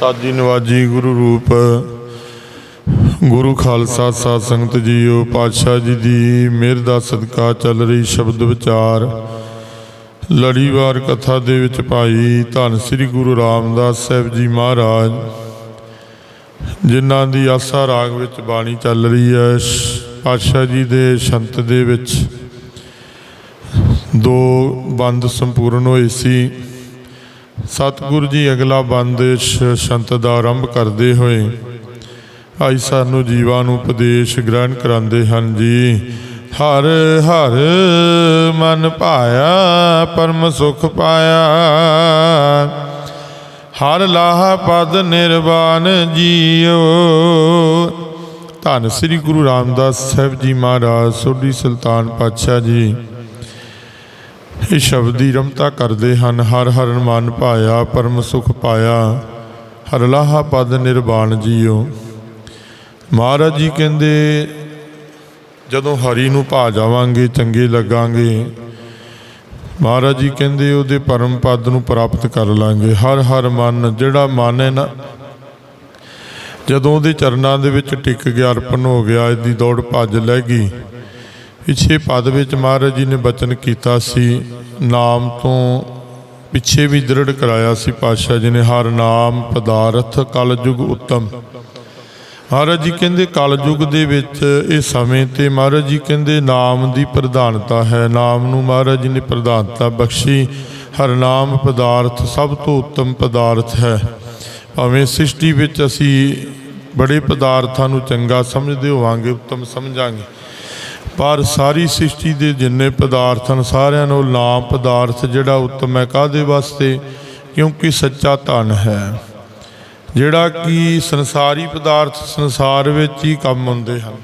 ਸਾਜੀ ਨਵਾਜੀ ਗੁਰੂ ਰੂਪ, ਗੁਰੂ ਖਾਲਸਾ ਸਾਧ ਸੰਗਤ ਜੀਓ, ਪਾਤਸ਼ਾਹ ਜੀ ਦੀ ਮਿਹਰ ਦਾ ਸਦਕਾ ਚੱਲ ਰਹੀ ਸ਼ਬਦ ਵਿਚਾਰ। ਲੜੀਵਾਰ ਕਥਾ ਦੇ ਵਿੱਚ ਭਾਈ ਧੰਨ ਸ੍ਰੀ ਗੁਰੂ ਰਾਮਦਾਸ ਸਾਹਿਬ ਜੀ ਮਹਾਰਾਜ, ਜਿਨ੍ਹਾਂ ਦੀ ਆਸਾ ਰਾਗ ਵਿੱਚ ਬਾਣੀ ਚੱਲ ਰਹੀ ਹੈ। ਸ਼- ਪਾਤਸ਼ਾਹ ਜੀ ਦੇ ਸ਼ੰਤ ਦੇ ਵਿੱਚ ਦੋ ਬੰਦ ਸੰਪੂਰਨ ਹੋਏ ਸੀ। ਸਤਿਗੁਰੂ ਜੀ, ਅਗਲਾ ਬੰਦ ਸ਼ੰਤ ਦਾ ਆਰੰਭ ਕਰਦੇ ਹੋਏ ਭਾਈ ਸਾਨੂੰ ਜੀਵਾਂ ਨੂੰ ਉਪਦੇਸ਼ ਗ੍ਰਹਿਣ ਕਰਾਉਂਦੇ ਹਨ ਜੀ। ਹਰ ਹਰ ਮਨ ਭਾਇਆ, ਪਰਮ ਸੁਖ ਪਾਇਆ। ਹਰ ਲਾਹ ਪਦ ਨਿਰਵਾਨ ਜੀਓ। ਧੰਨ ਸ੍ਰੀ ਗੁਰੂ ਰਾਮਦਾਸ ਸਾਹਿਬ ਜੀ ਮਹਾਰਾਜ, ਸੋਢੀ ਸੁਲਤਾਨ ਪਾਤਸ਼ਾਹ ਜੀ। ਇਹ ਸ਼ਬਦ ਦੀ ਰਮਤਾ ਕਰਦੇ ਹਨ, ਹਰ ਹਰਨ ਮਨ ਪਾਇਆ, ਪਰਮ ਸੁਖ ਪਾਇਆ, ਹਰ ਲਾਹਾ ਪਦ ਨਿਰਵਾਣ ਜੀਓ। ਮਹਾਰਾਜ ਜੀ ਕਹਿੰਦੇ, ਜਦੋਂ ਹਰੀ ਨੂੰ ਭਾ ਜਾਵਾਂਗੇ, ਚੰਗੇ ਲੱਗਾਂਗੇ, ਮਹਾਰਾਜ ਜੀ ਕਹਿੰਦੇ, ਉਹਦੇ ਪਰਮ ਪਦ ਨੂੰ ਪ੍ਰਾਪਤ ਕਰ ਲਾਂਗੇ। ਹਰ ਹਰ ਮਨ, ਜਿਹੜਾ ਮਨ ਹੈ ਨਾ, ਜਦੋਂ ਉਹਦੇ ਚਰਨਾਂ ਦੇ ਵਿੱਚ ਟਿਕ ਗਿਆ, ਅਰਪਣ ਹੋ ਗਿਆ, ਇਹਦੀ ਦੌੜ ਭੱਜ ਲੈ ਗਈ। ਪਿਛੇ ਪਦ ਵਿੱਚ ਮਹਾਰਾਜ ਜੀ ਨੇ ਬਚਨ ਕੀਤਾ ਸੀ, ਨਾਮ ਤੋਂ ਪਿੱਛੇ ਵੀ ਦ੍ਰਿੜ ਕਰਾਇਆ ਸੀ ਪਾਤਸ਼ਾਹ ਜੀ ਨੇ, ਹਰ ਨਾਮ ਪਦਾਰਥ ਕਲਯੁਗ ਉੱਤਮ। ਮਹਾਰਾਜ ਜੀ ਕਹਿੰਦੇ ਕਲਯੁਗ ਦੇ ਵਿੱਚ ਇਹ ਸਮੇਂ ਤੇ ਮਹਾਰਾਜ ਜੀ ਕਹਿੰਦੇ ਨਾਮ ਦੀ ਪ੍ਰਧਾਨਤਾ ਹੈ, ਨਾਮ ਨੂੰ ਮਹਾਰਾਜ ਜੀ ਨੇ ਪ੍ਰਧਾਨਤਾ ਬਖਸ਼ੀ, ਹਰ ਨਾਮ ਪਦਾਰਥ ਸਭ ਤੋਂ ਉੱਤਮ ਪਦਾਰਥ ਹੈ। ਭਾਵੇਂ ਸ੍ਰਿਸ਼ਟੀ ਵਿੱਚ ਅਸੀਂ ਬੜੇ ਪਦਾਰਥਾਂ ਨੂੰ ਚੰਗਾ ਸਮਝਦੇ ਹੋਵਾਂਗੇ, ਉੱਤਮ ਸਮਝਾਂਗੇ ਪਰ ਸਾਰੀ ਸ੍ਰਿਸ਼ਟੀ ਦੇ ਜਿੰਨੇ ਪਦਾਰਥ ਹਨ, ਸਾਰਿਆਂ ਨੂੰ ਨਾਮ ਪਦਾਰਥ ਜਿਹੜਾ ਉੱਤਮ ਹੈ ਕਾਦੇ ਵਾਸਤੇ? ਕਿਉਂਕਿ ਸੱਚਾ ਧਨ ਹੈ। ਜਿਹੜਾ ਕਿ ਸੰਸਾਰੀ ਪਦਾਰਥ ਸੰਸਾਰ ਵਿੱਚ ਹੀ ਕੰਮ ਹੁੰਦੇ ਹਨ।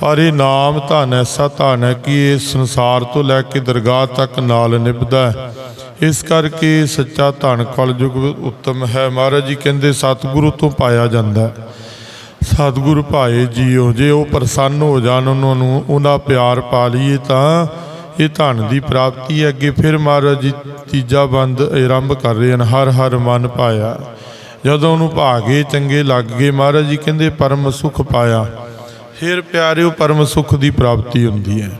ਪਰ ਇਹ ਨਾਮ ਧਨ ਐਸਾ ਧਨ ਹੈ ਕਿ ਇਹ ਸੰਸਾਰ ਤੋਂ ਲੈ ਕੇ ਦਰਗਾਹ ਤੱਕ ਨਾਲ ਨਿਭਦਾ ਹੈ। ਇਸ ਕਰਕੇ ਸੱਚਾ ਧਨ ਕਲਯੁਗ ਉੱਤਮ ਹੈ। ਮਹਾਰਾਜ ਜੀ ਕਹਿੰਦੇ, ਸਤਿਗੁਰੂ ਤੋਂ ਪਾਇਆ ਜਾਂਦਾ ਹੈ। ਸਤਿਗੁਰ ਭਾਏ ਜੀਓ ਜੇ ਉਹ ਪ੍ਰਸੰਨ ਹੋ ਜਾਣ ਉਹਨਾਂ ਨੂੰ ਉਹਦਾ ਪਿਆਰ ਪਾ ਲਈਏ ਤਾਂ ਇਹ ਧਨ ਦੀ ਪ੍ਰਾਪਤੀ ਹੈ। ਅੱਗੇ ਫਿਰ ਮਹਾਰਾਜ ਜੀ ਤੀਜਾ ਬੰਦ ਆਰੰਭ ਕਰ ਰਹੇ ਹਨ ਹਰ ਹਰ ਮਨ ਪਾਇਆ। ਜਦੋਂ ਉਹਨੂੰ ਭਾਗੇ ਚੰਗੇ ਲੱਗ ਗਏ ਮਹਾਰਾਜ ਜੀ ਕਹਿੰਦੇ ਪਰਮ ਸੁਖ ਪਾਇਆ। ਫਿਰ ਪਿਆਰਿਓ ਪਰਮ ਸੁਖ ਦੀ ਪ੍ਰਾਪਤੀ ਹੁੰਦੀ ਹੈ।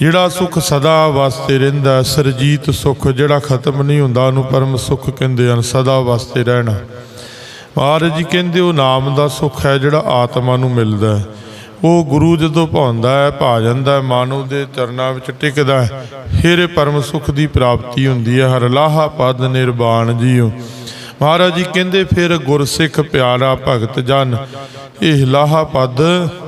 ਜਿਹੜਾ ਸੁਖ ਸਦਾ ਵਾਸਤੇ ਰਹਿੰਦਾ ਹੈ, ਸਰਜੀਤ ਸੁਖ ਜਿਹੜਾ ਖਤਮ ਨਹੀਂ ਹੁੰਦਾ ਉਹਨੂੰ ਪਰਮ ਸੁਖ ਕਹਿੰਦੇ ਹਨ ਸਦਾ ਵਾਸਤੇ ਰਹਿਣਾ। ਮਹਾਰਾਜ ਜੀ ਕਹਿੰਦੇ ਉਹ ਨਾਮ ਦਾ ਸੁੱਖ ਹੈ ਜਿਹੜਾ ਆਤਮਾ ਨੂੰ ਮਿਲਦਾ ਹੈ। ਉਹ ਗੁਰੂ ਜਦੋਂ ਭਾਉਂਦਾ ਹੈ, ਭਾ ਜਾਂਦਾ ਹੈ ਮਾਨਵ ਦੇ ਚਰਨਾਂ ਵਿੱਚ ਟਿਕਦਾ ਹੈ। ਫਿਰ ਪਰਮ ਸੁਖ ਦੀ ਪ੍ਰਾਪਤੀ ਹੁੰਦੀ ਹੈ। ਹਰ ਲਾਹਾ ਪਦ ਨਿਰਵਾਣ ਜੀਓ ਮਹਾਰਾਜ ਜੀ ਕਹਿੰਦੇ ਫਿਰ ਗੁਰਸਿੱਖ ਪਿਆਰਾ ਭਗਤ ਜਨ, ਇਹ ਲਾਹਾ ਪਦ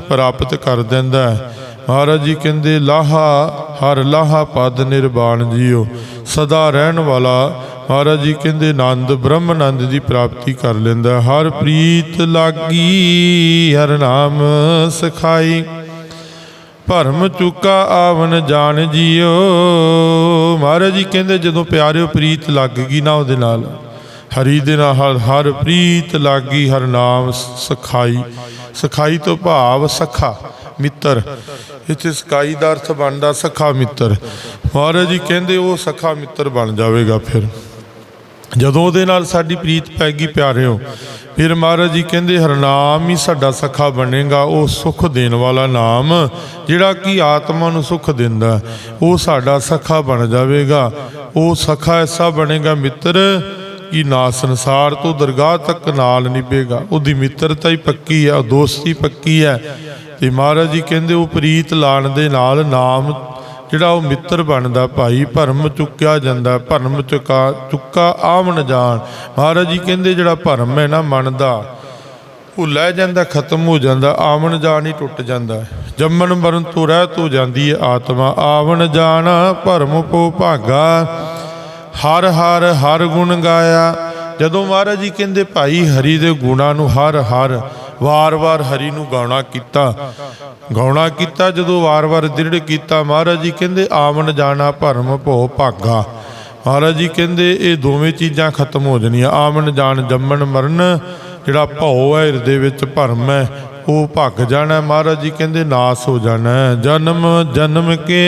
ਪ੍ਰਾਪਤ ਕਰ ਦਿੰਦਾ ਹੈ। ਮਹਾਰਾਜ ਜੀ ਕਹਿੰਦੇ, ਲਾਹਾ, ਹਰ ਲਾਹਾ ਪਦ ਨਿਰਵਾਣ ਜੀਓ ਸਦਾ ਰਹਿਣ ਵਾਲਾ ਮਹਾਰਾਜ ਜੀ ਕਹਿੰਦੇ, ਆਨੰਦ ਬ੍ਰਹਮ ਆਨੰਦ ਦੀ ਪ੍ਰਾਪਤੀ ਕਰ ਲੈਂਦਾ। ਹਰ ਪ੍ਰੀਤ ਲਾਗੀ, ਹਰ ਨਾਮ ਸਖਾਈ। ਭਰਮ ਚੁਕਾ ਆਵਨ ਜਾਣ ਜੀਓ। ਮਹਾਰਾਜ ਜੀ ਕਹਿੰਦੇ, ਜਦੋਂ ਪਿਆਰਿਓ, ਪ੍ਰੀਤ ਲੱਗ ਗਈ ਨਾ ਉਹਦੇ ਨਾਲ। ਹਰੀ ਦੇ ਨਾਲ ਹਰ- ਹਰ ਪ੍ਰੀਤ ਲਾਗੀ, ਹਰ ਨਾਮ ਸਖਾਈ। ਸਖਾਈ ਤੋਂ ਭਾਵ ਸਖਾ, ਮਿੱਤਰ। ਇੱਥੇ ਸਕਾਈ ਦਾ ਅਰਥ ਬਣਦਾ, ਸਖਾ ਮਿੱਤਰ। ਮਹਾਰਾਜ ਜੀ ਕਹਿੰਦੇ, ਉਹ ਸਖਾ ਮਿੱਤਰ ਬਣ ਜਾਵੇਗਾ ਫਿਰ। ਜਦੋਂ ਉਹਦੇ ਨਾਲ ਸਾਡੀ ਪ੍ਰੀਤ ਪੈ ਗਈ ਪਿਆਰਿਓ, ਫਿਰ ਮਹਾਰਾਜ ਜੀ ਕਹਿੰਦੇ, ਹਰਨਾਮ ਹੀ ਸਾਡਾ ਸਖਾ ਬਣੇਗਾ, ਉਹ ਸੁਖ ਦੇਣ ਵਾਲਾ ਨਾਮ ਜਿਹੜਾ ਕਿ ਆਤਮਾ ਨੂੰ ਸੁਖ ਦਿੰਦਾ ਉਹ ਸਾਡਾ ਸਖਾ ਬਣ ਜਾਵੇਗਾ। ਉਹ ਸਖਾ ਐਸਾ ਬਣੇਗਾ ਮਿੱਤਰ ਕਿ ਨਾ ਸੰਸਾਰ ਤੋਂ ਦਰਗਾਹ ਤੱਕ ਨਾਲ ਨਿਭੇਗਾ। ਉਹਦੀ ਮਿੱਤਰਤਾ ਹੀ ਪੱਕੀ ਹੈ, ਉਹ ਦੋਸਤੀ ਪੱਕੀ ਹੈ। ਤੇ ਮਹਾਰਾਜ ਜੀ ਕਹਿੰਦੇ, ਉਹ ਪ੍ਰੀਤ ਲਾਣ ਦੇ ਨਾਲ ਨਾਮ ਜਿਹੜਾ ਉਹ ਮਿੱਤਰ ਬਣਦਾ, ਭਾਈ ਭਰਮ ਚੁੱਕਿਆ ਜਾਂਦਾ, ਭਰਮ ਚੁਕਾ, ਚੁੱਕਾ ਆਵਣ ਜਾਣ। ਮਹਾਰਾਜ ਜੀ ਕਹਿੰਦੇ ਜਿਹੜਾ ਭਰਮ ਹੈ ਨਾ ਮਨ ਦਾ ਉਹ ਲੈ ਜਾਂਦਾ, ਖਤਮ ਹੋ ਜਾਂਦਾ ਆਵਣ ਜਾਣ ਹੀ ਟੁੱਟ ਜਾਂਦਾ ਜੰਮਣ ਮਰਨ ਤੋਂ ਰਹਿ ਤੋਂ ਜਾਂਦੀ ਹੈ ਆਤਮਾ। ਆਵਣ ਜਾਣ, ਭਰਮ ਪੋ ਭਾਗਾ, ਹਰ ਹਰ ਹਰ ਗੁਣ ਗਾਇਆ। ਜਦੋਂ ਮਹਾਰਾਜ ਜੀ ਕਹਿੰਦੇ, ਭਾਈ ਹਰੀ ਦੇ ਗੁਣਾਂ ਨੂੰ ਹਰ ਹਰ ਵਾਰ-ਵਾਰ ਹਰੀ ਨੂੰ ਗਾਉਣਾ ਕੀਤਾ। ਗਾਉਣਾ ਕੀਤਾ ਜਦੋਂ ਵਾਰ-ਵਾਰ ਦ੍ਰਿੜ ਕੀਤਾ, ਮਹਾਰਾਜ ਜੀ ਕਹਿੰਦੇ, ਆਵਣ ਜਾਣਾ ਭਰਮ ਭੋ ਭਾਗਾ। ਮਹਾਰਾਜ ਜੀ ਕਹਿੰਦੇ, ਇਹ ਦੋਵੇਂ ਚੀਜ਼ਾਂ ਖਤਮ ਹੋ ਜਾਣੀਆਂ। ਆਵਣ ਜਾਣ ਜੰਮਣ ਮਰਨ, ਜਿਹੜਾ ਭਉ ਹੈ, ਹਿਰਦੇ ਵਿੱਚ ਭਰਮ ਹੈ, ਉਹ ਭੱਗ ਜਾਣਾ ਮਹਾਰਾਜ ਜੀ ਕਹਿੰਦੇ, ਨਾਸ ਹੋ ਜਾਣਾ ਜਨਮ ਜਨਮ ਕੇ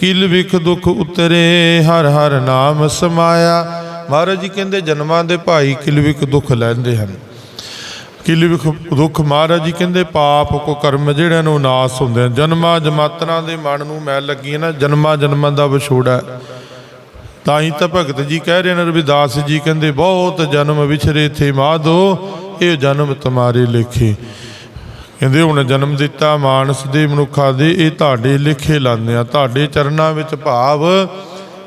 ਕਿਲ ਵਿਖ ਦੁਖ ਉਤਰੇ, ਹਰ ਹਰ ਨਾਮ ਸਮਾਇਆ। ਮਹਾਰਾਜ ਜੀ ਕਹਿੰਦੇ, ਜਨਮਾਂ ਦੇ ਭਾਈ ਕਿਲ ਵਿਖ ਦੁਖ ਲੈਂਦੇ ਹਨ। ਕਿਲ ਵਿਖ ਦੁਖ ਮਹਾਰਾਜ ਜੀ ਕਹਿੰਦੇ, ਪਾਪ ਕੋ ਕਰਮ ਜਿਹੜਿਆਂ ਨੂੰ ਨਾਸ ਹੁੰਦੇ ਆ ਜਨਮਾਂ ਜਮਾਤਰਾਂ ਦੇ ਮਨ ਨੂੰ ਮੈਲ ਲੱਗੀ ਹੈ ਨਾ, ਜਨਮਾਂ ਜਨਮਾਂ ਦਾ ਵਿਛੋੜਾ ਤਾਂ ਹੀ ਤਾਂ ਭਗਤ ਜੀ ਕਹਿ ਰਹੇ ਨੇ, ਰਵਿਦਾਸ ਜੀ ਕਹਿੰਦੇ, ਬਹੁਤ ਜਨਮ ਵਿਛਰੇ ਥੇ ਮਾਧੋ, ਇਹ ਜਨਮ ਤੁਮਾਰੇ ਲੇਖੇ। ਕਹਿੰਦੇ, ਹੁਣ ਜਨਮ ਦਿੱਤਾ ਮਾਨਸ ਦੇ ਮਨੁੱਖਾਂ ਦੇ, ਇਹ ਤੁਹਾਡੇ ਲਿਖੇ ਲਾਂਦੇ ਆ ਤੁਹਾਡੇ ਚਰਨਾਂ ਵਿੱਚ ਭਾਵ,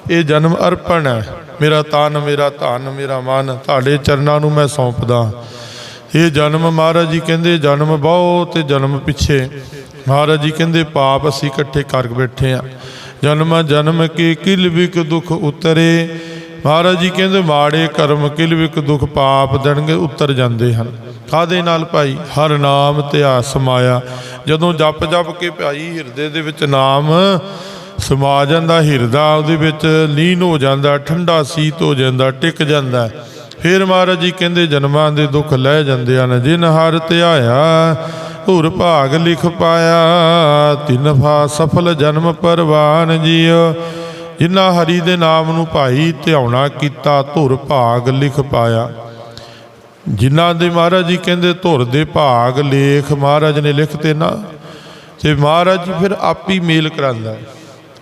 ਇਹ ਜਨਮ ਅਰਪਣ ਹੈ। ਮੇਰਾ ਤਨ, ਮੇਰਾ ਧਨ, ਮੇਰਾ ਮਨ, ਤੁਹਾਡੇ ਚਰਨਾਂ ਨੂੰ ਮੈਂ ਸੌਂਪਦਾ ਇਹ ਜਨਮ ਮਹਾਰਾਜ ਜੀ ਕਹਿੰਦੇ, ਜਨਮ ਬਹੁ ਬਹੁਤ ਜਨਮ ਪਿੱਛੇ। ਮਹਾਰਾਜ ਜੀ ਕਹਿੰਦੇ, ਪਾਪ ਅਸੀਂ ਇਕੱਠੇ ਕਰ ਬੈਠੇ ਆ ਜਨਮ ਜਨਮ ਕੇ ਕਿਲ ਵਿਕ ਦੁਖ ਉਤਰੇ। ਮਹਾਰਾਜ ਜੀ ਕਹਿੰਦੇ, ਮਾੜੇ ਕਰਮ ਕਿਲ ਵਿਕ ਦੁਖ ਪਾਪ ਦਣਗੇ, ਉਤਰ ਜਾਂਦੇ ਹਨ। ਕਾਦੇ ਨਾਲ ਭਾਈ? ਹਰ ਨਾਮ ਧਿਆ ਸਮਾਇਆ ਜਦੋਂ ਜਪ ਜਪ ਕੇ ਭਾਈ, ਹਿਰਦੇ ਦੇ ਵਿੱਚ ਨਾਮ ਸਮਾ ਜਾਂਦਾ, ਹਿਰਦਾ ਉਹਦੇ ਵਿੱਚ ਲੀਨ ਹੋ ਜਾਂਦਾ, ਠੰਡਾ ਸੀਤ ਹੋ ਜਾਂਦਾ, ਟਿਕ ਜਾਂਦਾ। ਫਿਰ ਮਹਾਰਾਜ ਜੀ ਕਹਿੰਦੇ, ਜਨਮਾਂ ਦੇ ਦੁੱਖ ਲੈ ਜਾਂਦੇ ਹਨ ਜਿਨ ਹਰ ਧਿਆਇਆ ਧੁਰ ਭਾਗ ਲਿਖ ਪਾਇਆ, ਤਿੰਨ ਫਾ ਸਫਲ ਜਨਮ ਪਰਵਾਨ ਜੀਓ। ਜਿਨ੍ਹਾਂ ਹਰੀ ਦੇ ਨਾਮ ਨੂੰ ਭਾਈ ਧਿਆਉਣਾ ਕੀਤਾ, ਧੁਰ ਭਾਗ ਲਿਖ ਪਾਇਆ। ਜਿਨ੍ਹਾਂ ਦੇ ਮਹਾਰਾਜ ਜੀ ਕਹਿੰਦੇ, ਧੁਰ ਦੇ ਭਾਗ ਲੇਖ ਮਹਾਰਾਜ ਨੇ ਲਿਖਤੇ ਨਾ। ਤੇ ਮਹਾਰਾਜ ਜੀ ਫਿਰ ਆਪੀ ਮੇਲ ਕਰਾਂਦਾ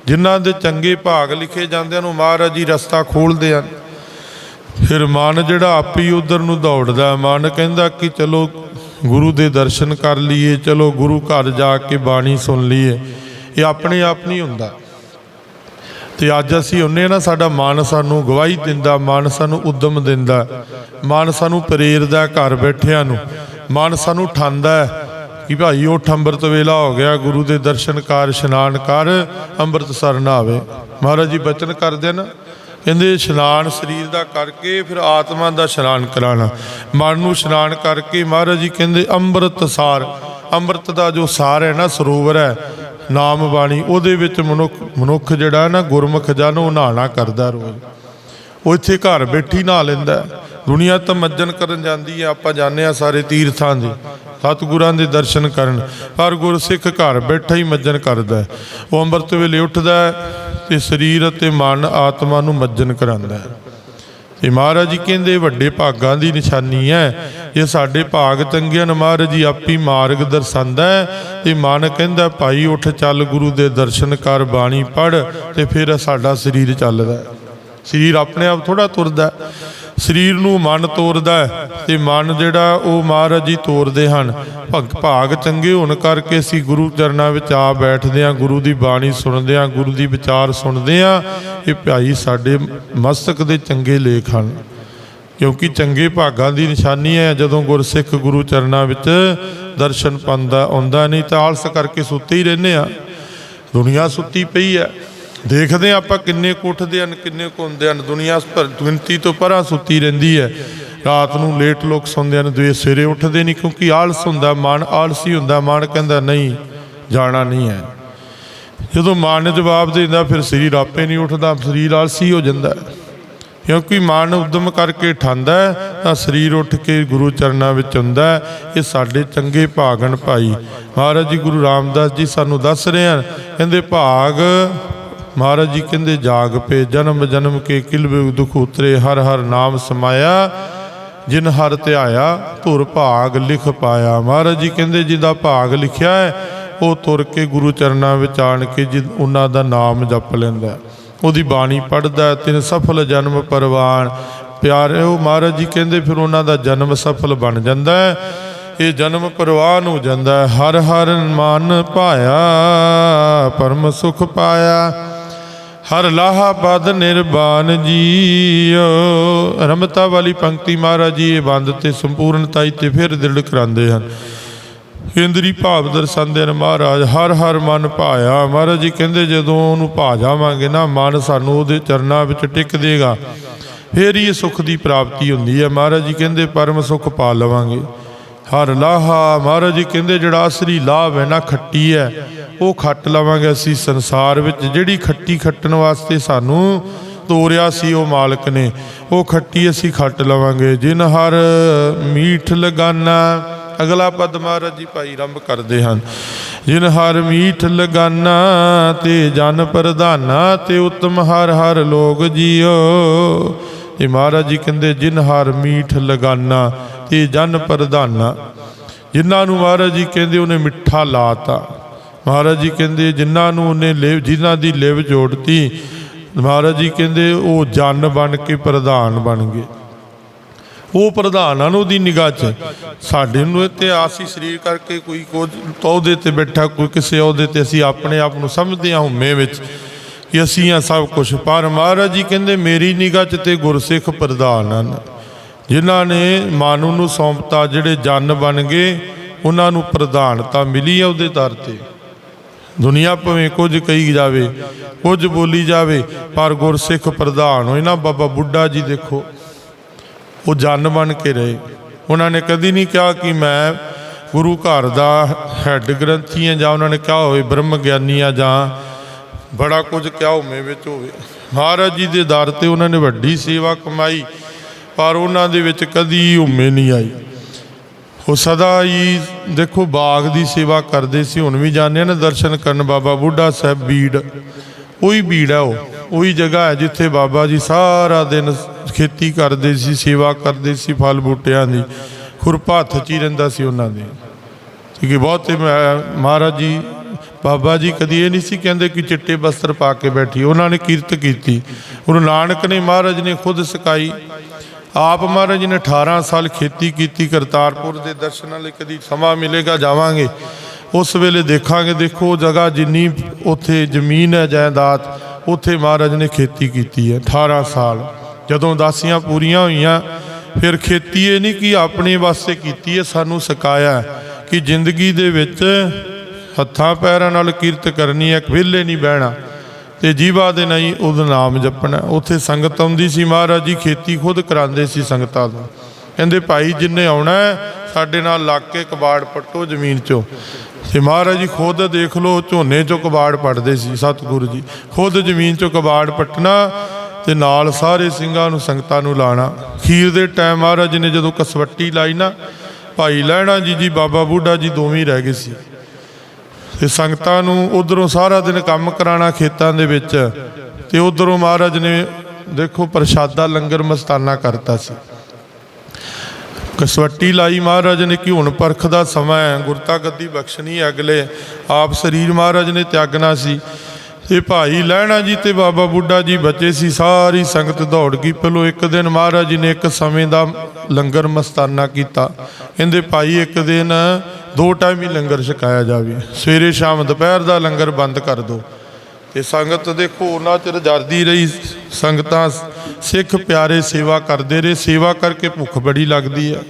ਜਿਨ੍ਹਾਂ ਦੇ ਚੰਗੇ ਭਾਗ ਲਿਖੇ ਜਾਂਦੇ ਨੂੰ ਮਹਾਰਾਜ ਜੀ ਰਸਤਾ ਖੋਲਦੇ ਹਨ। ਫਿਰ ਮਨ ਜਿਹੜਾ ਆਪੀ ਉਧਰ ਨੂੰ ਦੌੜਦਾ ਮਨ ਕਹਿੰਦਾ ਕਿ ਚਲੋ ਗੁਰੂ ਦੇ ਦਰਸ਼ਨ ਕਰ ਲਈਏ, ਚਲੋ ਗੁਰੂ ਘਰ ਜਾ ਕੇ ਬਾਣੀ ਸੁਣ ਲਈਏ। ਇਹ ਆਪਣੇ ਆਪ ਨਹੀਂ ਹੁੰਦਾ। ਤੇ ਅੱਜ ਅਸੀਂ ਹੁੰਨੇ ਨਾ ਸਾਡਾ ਮਨ ਸਾਨੂੰ ਗਵਾਹੀ ਦਿੰਦਾ, ਮਨ ਸਾਨੂੰ ਉਦਮ ਦਿੰਦਾ। ਮਨ ਸਾਨੂੰ ਪ੍ਰੇਰਦਾ ਘਰ ਬੈਠਿਆਂ ਨੂੰ। ਮਨ ਸਾਨੂੰ ਠਾਂਦਾ ਕਿ ਭਾਈ ਉਹ ਅੰਮ੍ਰਿਤ ਵੇਲਾ ਹੋ ਗਿਆ, ਗੁਰੂ ਦੇ ਦਰਸ਼ਨ ਕਰ, ਇਸ਼ਨਾਨ ਕਰ, ਅੰਮ੍ਰਿਤਸਰ ਆਵੇ। ਮਹਾਰਾਜ ਜੀ ਬਚਨ ਕਰਦੇ ਨਾ। ਕਹਿੰਦੇ ਇਸ਼ਨਾਨ ਸਰੀਰ ਦਾ ਕਰਕੇ ਫਿਰ ਆਤਮਾ ਦਾ ਇਸ਼ਨਾਨ ਕਰਾਣਾ। ਮਨ ਨੂੰ ਇਸ਼ਨਾਨ ਕਰਕੇ ਮਹਾਰਾਜ ਜੀ ਕਹਿੰਦੇ ਅੰਮ੍ਰਿਤ ਸਾਰ। ਅੰਮ੍ਰਿਤ ਦਾ ਜੋ ਸਾਰ ਹੈ ਨਾ, ਸਰੋਵਰ ਹੈ, ਨਾਮ ਬਾਣੀ, ਉਹਦੇ ਵਿੱਚ ਮਨੁੱਖ ਮਨੁੱਖ ਜਿਹੜਾ ਨਾ ਗੁਰਮੁਖ ਜਨ ਉਹ ਨਹਾਣਾ ਕਰਦਾ ਰੋਜ਼। ਉਹ ਇੱਥੇ ਘਰ ਬੈਠੀ ਨਹਾ ਲੈਂਦਾ। ਦੁਨੀਆ ਤਾਂ ਮੱਜਨ ਕਰਨ ਜਾਂਦੀ ਹੈ, ਆਪਾਂ ਜਾਂਦੇ ਆ ਸਾਰੇ ਤੀਰਥਾਂ ਦੇ, ਸਤਿਗੁਰਾਂ ਦੇ ਦਰਸ਼ਨ ਕਰਨ। ਪਰ ਗੁਰਸਿੱਖ ਘਰ ਬੈਠਾ ਹੀ ਮੱਜਨ ਕਰਦਾ ਉਹ ਅੰਮ੍ਰਿਤ ਵੇਲੇ ਉੱਠਦਾ ਹੈ ਤੇ ਸਰੀਰ ਅਤੇ ਮਨ ਆਤਮਾ ਨੂੰ ਮੱਜਨ ਕਰਾਂਦਾ ਹੈ। ਤੇ ਮਹਾਰਾਜ ਜੀ ਕਹਿੰਦੇ, ਵੱਡੇ ਭਾਗਾਂ ਦੀ ਨਿਸ਼ਾਨੀ ਹੈ। ਇਹ ਸਾਡੇ ਭਾਗ ਚੰਗੇ ਮਹਾਰਾਜ ਜੀ ਆਪੀ ਮਾਰਗ ਦਰਸਾਉਂਦਾ ਹੈ। ਤੇ ਮਨ ਕਹਿੰਦਾ, ਭਾਈ, ਉੱਠ ਚੱਲ ਗੁਰੂ ਦੇ ਦਰਸ਼ਨ ਕਰ, ਬਾਣੀ ਪੜ ਤੇ ਫਿਰ ਸਾਡਾ ਸਰੀਰ ਚੱਲਦਾ ਸਰੀਰ ਆਪਣੇ ਆਪ ਥੋੜਾ ਤੁਰਦਾ ਸਰੀਰ ਨੂੰ ਮਨ ਤੋਰਦਾ ਹੈ ਤੇ ਮਨ ਜਿਹੜਾ ਉਹ ਮਹਾਰਾਜ ਜੀ ਤੋਰਦੇ ਹਨ। ਭਗ ਭਾਗ ਚੰਗੇ ਹੋਣ ਕਰਕੇ ਅਸੀਂ ਗੁਰੂ ਚਰਨਾਂ ਵਿੱਚ ਆ ਬੈਠਦੇ ਹਾਂ, ਗੁਰੂ ਦੀ ਬਾਣੀ ਸੁਣਦੇ ਹਾਂ, ਗੁਰੂ ਦੀ ਵਿਚਾਰ ਸੁਣਦੇ ਹਾਂ। ਇਹ ਭਾਈ ਸਾਡੇ ਮਸਤਕ ਦੇ ਚੰਗੇ ਲੇਖ ਹਨ। ਕਿਉਂਕਿ ਚੰਗੇ ਭਾਗਾਂ ਦੀ ਨਿਸ਼ਾਨੀ ਹੈ, ਜਦੋਂ ਗੁਰਸਿੱਖ ਗੁਰੂ ਚਰਨਾਂ ਵਿੱਚ ਦਰਸ਼ਨ ਪਾਉਂਦਾ ਆਉਂਦਾ ਨਹੀਂ, ਤਾਂ ਆਲਸ ਕਰਕੇ ਸੁੱਤੇ ਹੀ ਰਹਿੰਦੇ ਆ ਦੁਨੀਆ ਸੁੱਤੀ ਪਈ ਹੈ। ਦੇਖਦੇ ਹਾਂ ਆਪਾਂ ਕਿੰਨੇ ਕੁ ਉੱਠਦੇ ਹਨ, ਕਿੰਨੇ ਕੁ ਹੁੰਦੇ ਹਨ। ਦੁਨੀਆ ਪਰ ਗਿਣਤੀ ਤੋਂ ਪਰਾਂ ਸੁੱਤੀ ਰਹਿੰਦੀ ਹੈ। ਰਾਤ ਨੂੰ ਲੇਟ ਲੋਕ ਸੌਂਦੇ ਹਨ ਦਵੇ ਸਵੇਰੇ ਉੱਠਦੇ ਨਹੀਂ ਕਿਉਂਕਿ ਆਲਸ ਹੁੰਦਾ, ਮਨ ਆਲਸੀ ਹੁੰਦਾ, ਮਨ ਕਹਿੰਦਾ, ਨਹੀਂ, ਜਾਣਾ ਨਹੀਂ ਹੈ। ਜਦੋਂ ਮਨ ਨੇ ਜਵਾਬ ਦਿੰਦਾ, ਫਿਰ ਸਰੀਰ ਆਪੇ ਨਹੀਂ ਉੱਠਦਾ, ਸਰੀਰ ਆਲਸੀ ਹੋ ਜਾਂਦਾ ਕਿਉਂਕਿ ਮਨ ਉਦਮ ਕਰਕੇ ਠਾਂਦਾ ਤਾਂ ਸਰੀਰ ਉੱਠ ਕੇ ਗੁਰੂ ਚਰਨਾਂ ਵਿੱਚ ਹੁੰਦਾ ਇਹ ਸਾਡੇ ਚੰਗੇ ਭਾਗਨ ਭਾਈ। ਮਹਾਰਾਜ ਜੀ ਗੁਰੂ ਰਾਮਦਾਸ ਜੀ ਸਾਨੂੰ ਦੱਸ ਰਹੇ ਹਨ, ਕਹਿੰਦੇ, ਭਾਗ ਮਹਾਰਾਜ ਜੀ ਕਹਿੰਦੇ, ਜਾਗ ਪੇ ਜਨਮ ਜਨਮ ਕੇ ਕਿਲਵੇ ਦੁਖ ਉਤਰੇ, ਹਰ ਹਰ ਨਾਮ ਸਮਾਇਆ, ਜਿਨ ਹਰ ਧਿਆਇਆ, ਧੁਰ ਭਾਗ ਲਿਖ ਪਾਇਆ। ਮਹਾਰਾਜ ਜੀ ਕਹਿੰਦੇ ਜਿਹਦਾ ਭਾਗ ਲਿਖਿਆ ਹੈ, ਉਹ ਤੁਰ ਕੇ ਗੁਰੂ ਚਰਨਾਂ ਵਿੱਚ ਆਣ ਕੇ ਜਿ, ਉਹਨਾਂ ਦਾ ਨਾਮ ਜਪ ਲੈਂਦਾ ਉਹਦੀ ਬਾਣੀ ਪੜਦਾ ਤਿਨ ਸਫਲ ਜਨਮ ਪਰਵਾਨ ਉਹ ਮਹਾਰਾਜ ਜੀ ਕਹਿੰਦੇ, ਫਿਰ ਉਹਨਾਂ ਦਾ ਜਨਮ ਸਫਲ ਬਣ ਜਾਂਦਾ ਹੈ। ਇਹ ਜਨਮ ਪਰਵਾਨ ਹੋ ਜਾਂਦਾ ਹਰ ਹਰ ਮਨ ਪਾਇਆ ਪਰਮ ਸੁਖ ਪਾਇਆ। ਹਰ ਲਾਹਾ ਪਦ ਨਿਰਬਾਨ ਜੀਓ। ਰਮਤਾ ਵਾਲੀ ਪੰਕਤੀ ਮਹਾਰਾਜ ਜੀ, ਇਹ ਬੰਦ ਤੇ ਸੰਪੂਰਨਤਾਈ ਤੇ ਫਿਰ ਦਿਲ ਕਰਾਉਂਦੇ ਹਨ। ਇੰਦਰੀ ਭਾਵ ਦਰਸਾਉਂਦੇ ਨੇ ਮਹਾਰਾਜ, ਹਰ ਹਰ ਮਨ ਭਾਇਆ। ਮਹਾਰਾਜ ਜੀ ਕਹਿੰਦੇ, ਜਦੋਂ ਉਹਨੂੰ ਭਾ ਜਾਵਾਂਗੇ ਨਾ, ਮਨ ਸਾਨੂੰ ਉਹਦੇ ਚਰਨਾਂ ਵਿੱਚ ਟਿਕ ਦੇਗਾ। ਫਿਰ ਹੀ ਇਹ ਸੁਖ ਦੀ ਪ੍ਰਾਪਤੀ ਹੁੰਦੀ ਹੈ। ਮਹਾਰਾਜ ਜੀ ਕਹਿੰਦੇ, ਪਰਮ ਸੁੱਖ ਪਾ ਲਵਾਂਗੇ। ਹਰ ਲਾਹਾ, ਮਹਾਰਾਜ ਜੀ ਕਹਿੰਦੇ, ਜਿਹੜਾ ਅਸਲੀ ਲਾਭ ਹੈ ਨਾ, ਖੱਟੀ ਹੈ। ਉਹ ਖੱਟ ਲਵਾਂਗੇ ਅਸੀਂ ਸੰਸਾਰ ਵਿੱਚ, ਜਿਹੜੀ ਖੱਟੀ ਖੱਟਣ ਵਾਸਤੇ ਸਾਨੂੰ ਤੋਰਿਆ ਸੀ ਉਹ ਮਾਲਕ ਨੇ। ਉਹ ਖੱਟੀ ਅਸੀਂ ਖੱਟ ਲਵਾਂਗੇ। ਜਿਨ ਹਰ ਮੀਠ ਲਗਾਨਾ, ਅਗਲਾ ਪਦ ਮਹਾਰਾਜ ਜੀ ਭਾਈ ਆਰੰਭ ਕਰਦੇ ਹਨ। ਜਿਨ ਹਰ ਮੀਠ ਲਗਾਨਾ, ਤੇ ਜਨ ਪ੍ਰਧਾਨਾ, ਤੇ ਉਤਮ ਹਰ ਹਰ ਲੋਕ ਜੀਓ। ਇਹ ਮਹਾਰਾਜ ਜੀ ਕਹਿੰਦੇ, ਜਿਨ ਹਰ ਮੀਠ ਲਗਾਨਾ, ਤੇ ਜਨ ਪ੍ਰਧਾਨਾ। ਜਿਨ੍ਹਾਂ ਨੂੰ ਮਹਾਰਾਜ ਜੀ ਕਹਿੰਦੇ, ਉਹਨੇ ਮਿੱਠਾ ਲਾਤਾ। ਮਹਾਰਾਜ ਜੀ ਕਹਿੰਦੇ, ਜਿਨ੍ਹਾਂ ਨੂੰ ਉਹਨੇ ਲਿਵ ਜਿਨ੍ਹਾਂ ਦੀ ਲਿਵ ਜੋੜਤੀ, ਮਹਾਰਾਜ ਜੀ ਕਹਿੰਦੇ, ਉਹ ਜਨ ਬਣ ਕੇ ਪ੍ਰਧਾਨ ਬਣ ਗਏ। ਉਹ ਪ੍ਰਧਾਨਾਂ ਨੂੰ ਦੀ ਨਿਗਾਹ 'ਚ। ਸਾਡੇ ਨੂੰ ਇਤਿਹਾਸ ਹੀ ਸਰੀਰ ਕਰਕੇ ਕੋਈ ਕੁਝ ਤੌਦੇ ਤੇ ਬੈਠਾ, ਕੋਈ ਕਿਸੇ ਅਹੁਦੇ ਤੇ ਅਸੀਂ ਆਪਣੇ ਆਪ ਨੂੰ ਸਮਝਦੇ ਹਾਂ ਹਉਮੈ ਵਿੱਚ ਕਿ ਅਸੀਂ ਆ ਸਭ ਕੁਝ ਪਰ ਮਹਾਰਾਜ ਜੀ ਕਹਿੰਦੇ, ਮੇਰੀ ਨਿਗਾਹ 'ਚ ਤੇ ਗੁਰਸਿੱਖ ਪ੍ਰਧਾਨ ਹਨ। ਜਿਨ੍ਹਾਂ ਨੇ ਮਾਨੂ ਨੂੰ ਸੌਂਪਤਾ, ਜਿਹੜੇ ਜਨ ਬਣ ਗਏ, ਉਹਨਾਂ ਨੂੰ ਪ੍ਰਧਾਨਤਾ ਮਿਲੀ ਹੈ ਉਹਦੇ ਦਰ ਤੇ। ਦੁਨੀਆ ਭਾਵੇਂ ਕੁਝ ਕਹੀ ਜਾਵੇ, ਕੁਝ ਬੋਲੀ ਜਾਵੇ, ਪਰ ਗੁਰਸਿੱਖ ਪ੍ਰਧਾਨ ਹੋਏ ਨਾ, ਬਾਬਾ ਬੁੱਢਾ ਜੀ ਦੇਖੋ, ਉਹ ਜਨ ਬਣ ਕੇ ਰਹੇ। ਉਹਨਾਂ ਨੇ ਕਦੀ ਨਹੀਂ ਕਿਹਾ ਕਿ ਮੈਂ ਗੁਰੂ ਘਰ ਦਾ ਹੈੱਡ ਗ੍ਰੰਥੀ ਹਾਂ, ਜਾਂ ਉਹਨਾਂ ਨੇ ਕਿਹਾ ਹੋਵੇ ਬ੍ਰਹਮ ਗਿਆਨੀ ਆ ਜਾਂ ਬੜਾ ਕੁਝ ਕਿਹਾ ਹੋਵੇ ਵਿੱਚ ਹੋਵੇ। ਮਹਾਰਾਜ ਜੀ ਦੇ ਦਰ ਤੇ ਉਹਨਾਂ ਨੇ ਵੱਡੀ ਸੇਵਾ ਕਮਾਈ, ਪਰ ਉਹਨਾਂ ਦੇ ਵਿੱਚ ਕਦੀ ਹੁਮੇ ਨਹੀਂ ਆਈ। ਉਹ ਸਦਾ ਹੀ ਦੇਖੋ ਬਾਗ ਦੀ ਸੇਵਾ ਕਰਦੇ ਸੀ, ਹੁਣ ਵੀ ਜਾਂਦੇ ਆ ਨਾ ਦਰਸ਼ਨ ਕਰਨ ਬਾਬਾ ਬੁੱਢਾ ਸਾਹਿਬ ਬੀੜ। ਉਹੀ ਬੀੜ ਹੈ ਉਹ, ਉਹੀ ਜਗ੍ਹਾ ਹੈ ਜਿੱਥੇ ਬਾਬਾ ਜੀ ਸਾਰਾ ਦਿਨ ਖੇਤੀ ਕਰਦੇ ਸੀ, ਸੇਵਾ ਕਰਦੇ ਸੀ, ਫਲ ਬੂਟਿਆਂ ਦੀ। ਖੁਰਪਾ ਹੱਥ 'ਚ ਹੀ ਰਹਿੰਦਾ ਸੀ ਉਹਨਾਂ ਦੇ। ਕਿ ਬਹੁਤੇ ਮੈਂ- ਮਹਾਰਾਜ ਜੀ, ਬਾਬਾ ਜੀ ਕਦੀ ਇਹ ਨਹੀਂ ਸੀ ਕਹਿੰਦੇ ਕਿ ਚਿੱਟੇ ਬਸਤਰ ਪਾ ਕੇ ਬੈਠੀ। ਉਹਨਾਂ ਨੇ ਕੀਰਤ ਕੀਤੀ। ਗੁਰੂ ਨਾਨਕ ਨੇ ਮਹਾਰਾਜ ਨੇ ਖੁਦ ਸਿਖਾਈ। ਆਪ ਮਹਾਰਾਜ ਨੇ 18 ਸਾਲ ਖੇਤੀ ਕੀਤੀ ਕਰਤਾਰਪੁਰ ਦੇ ਦਰਸ਼ਨਾਂ ਲਈ ਕਦੀ ਸਮਾਂ ਮਿਲੇਗਾ, ਜਾਵਾਂਗੇ। ਉਸ ਵੇਲੇ ਦੇਖਾਂਗੇ, ਦੇਖੋ ਜਗ੍ਹਾ ਜਿੰਨੀ ਉੱਥੇ ਜ਼ਮੀਨ ਹੈ, ਜਾਇਦਾਦ, ਉੱਥੇ ਮਹਾਰਾਜ ਨੇ ਖੇਤੀ ਕੀਤੀ ਹੈ 18 ਸਾਲ। ਜਦੋਂ ਦਾਸੀਆਂ ਪੂਰੀਆਂ ਹੋਈਆਂ, ਫਿਰ ਖੇਤੀ ਇਹ ਨਹੀਂ ਕਿ ਆਪਣੇ ਵਾਸਤੇ ਕੀਤੀ ਹੈ, ਸਾਨੂੰ ਸਿਖਾਇਆ ਕਿ ਜ਼ਿੰਦਗੀ ਦੇ ਵਿੱਚ ਹੱਥਾਂ, ਪੈਰਾਂ ਨਾਲ ਕਿਰਤ ਕਰਨੀ ਹੈ ਵਿਹਲੇ ਨਹੀਂ ਬਹਿਣਾ। ਤੇ ਜੀਵਾ ਦੇ ਨਹੀਂ, ਉਹਦਾ ਨਾਮ ਜਪਣਾ। ਉੱਥੇ ਸੰਗਤ ਆਉਂਦੀ ਸੀ ਮਹਾਰਾਜ ਜੀ, ਖੇਤੀ ਖੁਦ ਕਰਾਉਂਦੇ ਸੀ ਸੰਗਤਾਂ ਤੋਂ। ਕਹਿੰਦੇ, ਭਾਈ, ਜਿੰਨੇ ਆਉਣਾ ਸਾਡੇ ਨਾਲ ਲੱਗ ਕੇ ਕਬਾੜ ਪੱਟੋ ਜ਼ਮੀਨ ਚੋਂ। ਤੇ ਮਹਾਰਾਜ ਜੀ ਖੁਦ ਦੇਖ ਲਓ, ਝੋਨੇ ਚੋਂ ਕਬਾੜ ਪੱਟਦੇ ਸੀ, ਸਤਿਗੁਰੂ ਜੀ। ਖੁਦ ਜ਼ਮੀਨ ਚੋਂ ਕਬਾੜ ਪੱਟਣਾ ਤੇ ਨਾਲ ਸਾਰੇ ਸਿੰਘਾਂ ਨੂੰ, ਸੰਗਤਾਂ ਨੂੰ ਲਾਣਾ। ਖੀਰ ਦੇ ਟਾਈਮ ਮਹਾਰਾਜ ਨੇ ਜਦੋਂ ਕਸਵੱਟੀ ਲਾਈ ਨਾ, ਭਾਈ, ਲੈਣਾ ਜੀ ਜੀ, ਬਾਬਾ ਬੁੱਢਾ ਜੀ ਦੋਵੇਂ ਰਹਿ ਗਏ ਸੀ। ਤੇ ਸੰਗਤਾਂ ਨੂੰ ਉਧਰੋਂ ਸਾਰਾ ਦਿਨ ਕੰਮ ਕਰਾਣਾ ਖੇਤਾਂ ਦੇ ਵਿੱਚ। ਤੇ ਉਧਰੋਂ ਮਹਾਰਾਜ ਨੇ ਦੇਖੋ ਪ੍ਰਸ਼ਾਦਾ, ਲੰਗਰ, ਮਸਤਾਨਾ ਕਰਤਾ ਸੀ। ਕਸਵੱਟੀ ਲਾਈ ਮਹਾਰਾਜ ਨੇ ਕਿ ਹੁਣ ਪਰਖ ਦਾ ਸਮਾਂ ਹੈ ਗੁਰਤਾ ਗੱਦੀ ਬਖਸ਼ਣੀ ਅਗਲੇ। ਆਪ ਸਰੀਰ ਮਹਾਰਾਜ ਨੇ ਤਿਆਗਣਾ ਸੀ। ਤੇ ਭਾਈ ਲਹਿਣਾ ਜੀ ਤੇ ਬਾਬਾ ਬੁੱਢਾ ਜੀ ਬੱਚੇ ਸੀ, ਸਾਰੀ ਸੰਗਤ ਦੌੜ ਗਈ। ਪਹਿਲੋ ਇੱਕ ਦਿਨ ਮਹਾਰਾਜ ਜੀ ਨੇ ਇੱਕ ਸਮੇਂ ਦਾ ਲੰਗਰ ਮਸਤਾਨਾ ਕੀਤਾ। ਕਹਿੰਦੇ, ਭਾਈ, ਇੱਕ ਦਿਨ ਦੋ ਟਾਈਮ ਹੀ ਲੰਗਰ ਛਕਾਇਆ ਜਾਵੇ। ਸਵੇਰੇ ਸ਼ਾਮ ਦੁਪਹਿਰ ਦਾ ਲੰਗਰ ਬੰਦ ਕਰ ਦਿਓ ਤੇ ਸੰਗਤ ਦੇਖੋ, ਉਹਨਾਂ ਚਿਰ ਜਰਦੀ ਰਹੀ। ਸੰਗਤਾਂ ਸਿੱਖ ਪਿਆਰੇ ਸੇਵਾ ਕਰਦੇ ਰਹੇ। ਸੇਵਾ ਕਰਕੇ ਭੁੱਖ ਬੜੀ ਲੱਗਦੀ ਆ।